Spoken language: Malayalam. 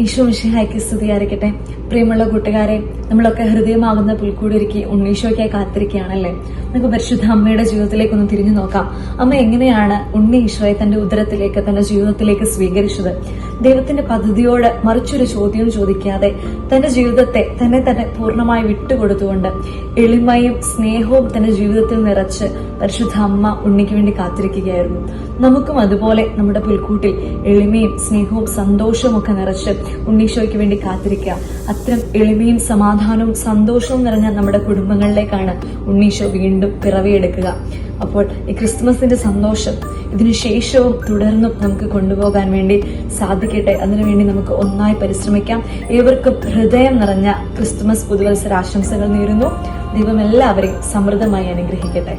ഈശോ ഹൈക്ക് സ്തുതിയായിരിക്കട്ടെ. പ്രിയമുള്ള കൂട്ടുകാരെ നമ്മളൊക്കെ ഹൃദയമാകുന്ന പുൽക്കൂടൊരുക്കി ഉണ്ണീശോയ്ക്കായി കാത്തിരിക്കുകയാണല്ലേ? നമുക്ക് പരിശുദ്ധ അമ്മയുടെ ജീവിതത്തിലേക്ക് ഒന്ന് തിരിഞ്ഞു നോക്കാം. അമ്മ എങ്ങനെയാണ് ഉണ്ണി ഈശോയെ തന്റെ ഉദരത്തിലേക്ക് തന്റെ ജീവിതത്തിലേക്ക് സ്വീകരിച്ചത്? ദൈവത്തിന്റെ പദ്ധതിയോട് മറിച്ചൊരു ചോദ്യം ചോദിക്കാതെ തന്റെ ജീവിതത്തെ തന്നെ തന്നെ പൂർണമായി വിട്ടുകൊടുത്തുകൊണ്ട് എളിമയും സ്നേഹവും തന്റെ ജീവിതത്തിൽ നിറച്ച് പരിശുദ്ധ അമ്മ ഉണ്ണിക്ക് വേണ്ടി കാത്തിരിക്കുകയായിരുന്നു. നമുക്കും അതുപോലെ നമ്മുടെ പുൽക്കൂട്ടിൽ എളിമയും സ്നേഹവും സന്തോഷവും ഒക്കെ നിറച്ച് ഉണ്ണീശോയ്ക്ക് വേണ്ടി കാത്തിരിക്കുക. അത്തരം എളിമയും സമാധാനവും സന്തോഷവും നിറഞ്ഞ നമ്മുടെ കുടുംബങ്ങളിലേക്കാണ് ഉണ്ണീശോ വീണ്ടും പിറവിയെടുക്കുക. അപ്പോൾ ഈ ക്രിസ്മസിന്റെ സന്തോഷം ഇതിനു ശേഷവും തുടർന്നും നമുക്ക് കൊണ്ടുപോകാൻ വേണ്ടി സാധിക്കട്ടെ. അതിനുവേണ്ടി നമുക്ക് ഒന്നായി പരിശ്രമിക്കാം. ഏവർക്കും ഹൃദയം നിറഞ്ഞ ക്രിസ്തുമസ് പുതുവത്സര ആശംസകൾ നേരുന്നു. ദൈവം എല്ലാവരെയും സമൃദ്ധമായി അനുഗ്രഹിക്കട്ടെ.